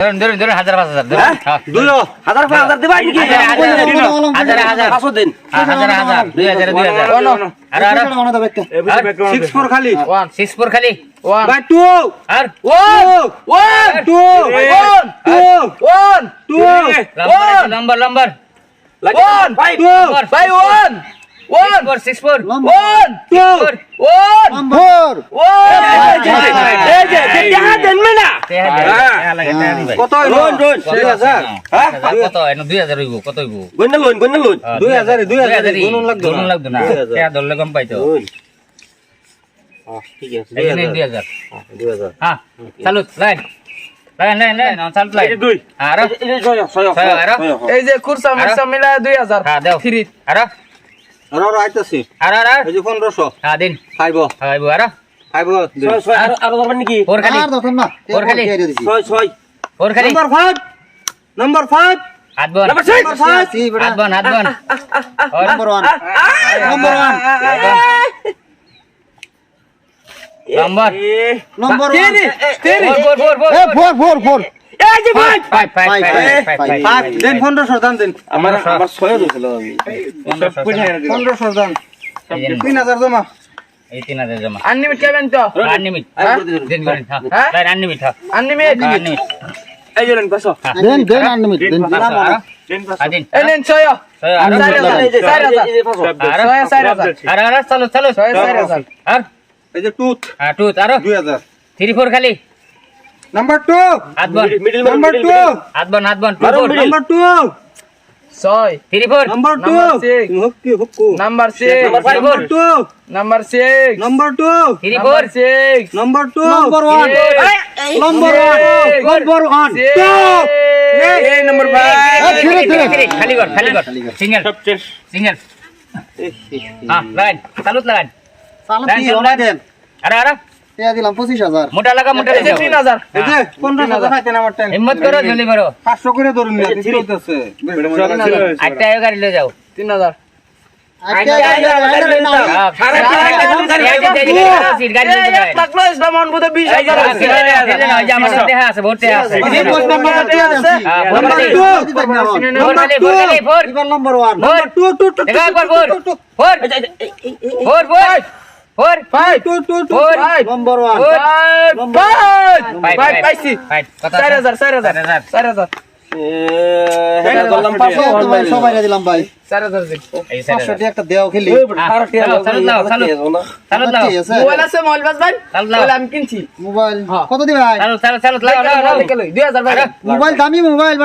ধরুন ধরুন ধরুন হাজার পাঁচ হাজার ধরুন। হ্যাঁ? হ্যাঁ। হাজার পাঁচ হাজার দিবা নাকি হাজার, হাজার। পাঁচশো দিন। হ্যাঁ, হাজার হাজার দুই হাজার দুই হাজার। আর আর। সিক্স ফোর খালি। ওয়ান সিক্স ফোর খালি। One by two R one one two one two one two number number one by two by one এই যে দেখা দেন না কত লোন লোন দুই হাজার হ্যাঁ কত এনে দুই হাজার হইব কত হইব গন্না লোন গন্না লোন হ্যাঁ, দুই হাজার দুই হাজার হাজারই। লাগতো গুনুন লাগতো না টাকা ধরলে কম পাইতো ঠিক আছে দুই যে নেন দুই হাজার হাজার দুই হাজার হ্যাঁ চালু লাইন লাইন লাইন লাইন চালু লাইন দুই আর এই যে ছয় ছয় ছয়, আরও? এই যে খুরসা মিলা দুই হাজার হ্যাঁ দেও থ্রি আর আর আইতাছি। আর আর আর। এই যে পনেরোশো। হ্যাঁ দিন। খাইব। খাইব আর? খাইব ছয় ছয় আর আর ধরবেন নাকি? ফোর খালি আর দরকার না ওর খালি। ছয় ছয়। ফোর খালি নাম্বার ফাইভ নাম্বার ফাইভ হাত বন। নাম্বার সিক্স নাম্বার ফাইভ হাত বন হাত বন। নম্বর ওয়ান নম্বর ওয়ান নম্বর নম্বর ওয়ান ফোর ফোর ফোর এ ফোর ফোর ফোর ফোর এই যে দেন দাম দেন আমার আমার দিছিল আমি। দাম জমা। এই জমা। আনলিমিট কেবেন তো? আনলিমিট। হ্যাঁ? করেন হ্যাঁ? হ্যাঁ? আনলিমিট। হ্যাঁ? আনলিমিট। আনলিমিট। এই দেন দেন আনলিমিট দেন নেন ছয় আর পাঁচশো। আর ছয় চার আর আর চালু চালু ছয় চার হাজার। আর? এই যে টুথ। হ্যাঁ টু দুই হাজার। থ্রি ফোর খালি। নাম্বার টু হাত নাম্বার টু হাত বন হাত বন মারো, ফোর middle। নাম্বার টু ছয় three four number two number six number two number six number two three four six number two number one নম্বর ওয়ান Six. ওয়ান এই number ধীরে। খালি কর খালি কর সিঙ্গেল সিঙ্গেল হ্যাঁ লাগান চালু লাগান ওনা দেন আরে আরে টিয়া দিলাম পঁচিশ হাজার। মোটা লাগা মোটা যে তিন হাজার। এই যে পনেরো হাজার খাইতেন আমার টাইম হিম্মত করো জলদি করো। পাঁচশো করে ধরুন না আটটা গাড়ি লয়ে যাও। তিন হাজার। আচ্ছা হ্যাঁ, number vote. Number one. Vote. Five two two two vote. Number one. Five five five, five five. পাইছি। চার হাজার চার হাজার চার হাজার। মোবাইল দামি মোবাইল